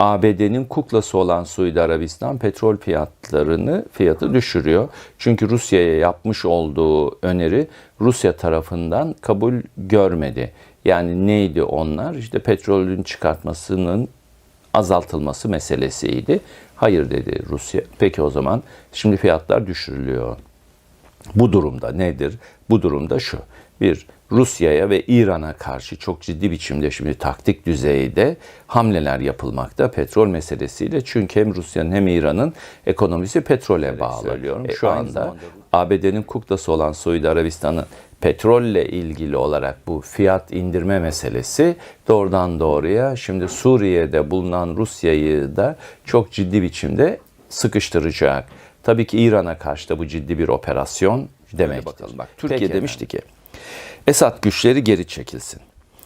ABD'nin kuklası olan Suudi Arabistan petrol fiyatlarını fiyatı düşürüyor. Çünkü Rusya'ya yapmış olduğu öneri Rusya tarafından kabul görmedi. Yani neydi onlar? İşte petrolün çıkartmasının azaltılması meselesiydi. Hayır dedi Rusya. Peki o zaman şimdi fiyatlar düşürülüyor. Bu durumda nedir? Bu durumda şu. Bir, Rusya'ya ve İran'a karşı çok ciddi biçimde şimdi taktik düzeyde hamleler yapılmakta petrol meselesiyle. Çünkü hem Rusya'nın hem İran'ın ekonomisi petrole bağlı. Söylüyorum. Şu anda ABD'nin kuklası olan Suudi Arabistan'ın petrolle ilgili olarak bu fiyat indirme meselesi doğrudan doğruya şimdi Suriye'de bulunan Rusya'yı da çok ciddi biçimde sıkıştıracak. Tabii ki İran'a karşı da bu ciddi bir operasyon demek. bakalım. Bak Türkiye Peki demişti ki Esad güçleri geri çekilsin.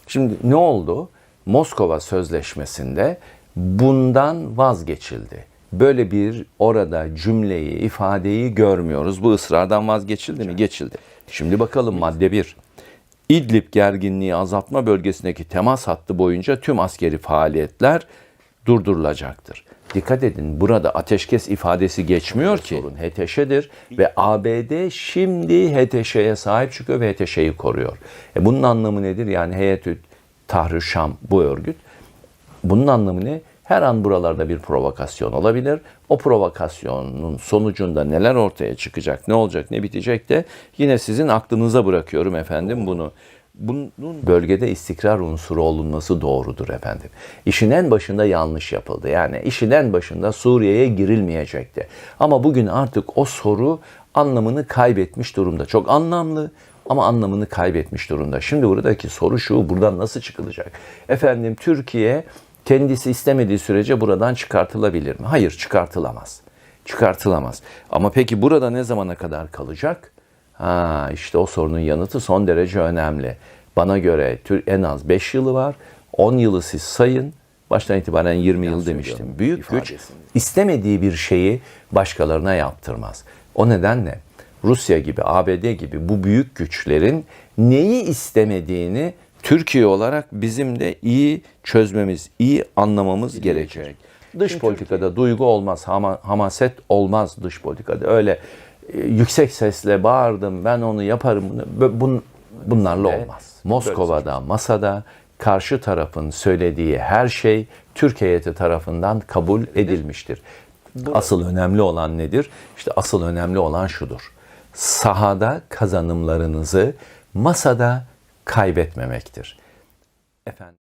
Şimdi ne oldu? Moskova Sözleşmesi'nde bundan vazgeçildi. Böyle bir orada cümleyi, ifadeyi görmüyoruz. Bu ısrardan vazgeçildi mi? Geçildi. Şimdi bakalım madde 1. İdlib gerginliği azaltma bölgesindeki temas hattı boyunca tüm askeri faaliyetler durdurulacaktır. Dikkat edin burada ateşkes ifadesi geçmiyor ki. Sorun HTŞ'dir ve ABD şimdi HTŞ'ye sahip çıkıyor ve HTŞ'yi koruyor. E bunun anlamı nedir? Yani Heyetü Tahrir Şam bu örgüt. Bunun anlamı ne? Her an buralarda bir provokasyon olabilir. O provokasyonun sonucunda neler ortaya çıkacak, ne olacak, ne bitecek de yine sizin aklınıza bırakıyorum efendim bunu. Bunun bölgede istikrar unsuru olunması doğrudur efendim. İşin en başında yanlış yapıldı. Yani işin en başında Suriye'ye girilmeyecekti. Ama bugün artık o soru anlamını kaybetmiş durumda. Çok anlamlı ama anlamını kaybetmiş durumda. Şimdi buradaki soru şu, buradan nasıl çıkılacak? Efendim Türkiye kendisi istemediği sürece buradan çıkartılabilir mi? Hayır, çıkartılamaz. Çıkartılamaz. Ama peki burada ne zamana kadar kalacak? Ha, işte o sorunun yanıtı son derece önemli. Bana göre en az 5 yılı var. 10 yılı siz sayın. Baştan itibaren 20 yıl demiştim. Büyük güç istemediği bir şeyi başkalarına yaptırmaz. O nedenle Rusya gibi, ABD gibi bu büyük güçlerin neyi istemediğini Türkiye olarak bizim de iyi çözmemiz, iyi anlamamız gerekecek. Dış politikada duygu olmaz, hama- hamaset olmaz dış politikada. Öyle yüksek sesle bağırdım, ben onu yaparım. bunu- bun- bunlarla olmaz. Moskova'da, masada karşı tarafın söylediği her şey Türk heyeti tarafından kabul edilmiştir. Asıl önemli olan nedir? İşte asıl önemli olan şudur. Sahada kazanımlarınızı masada kaybetmemektir. Efendim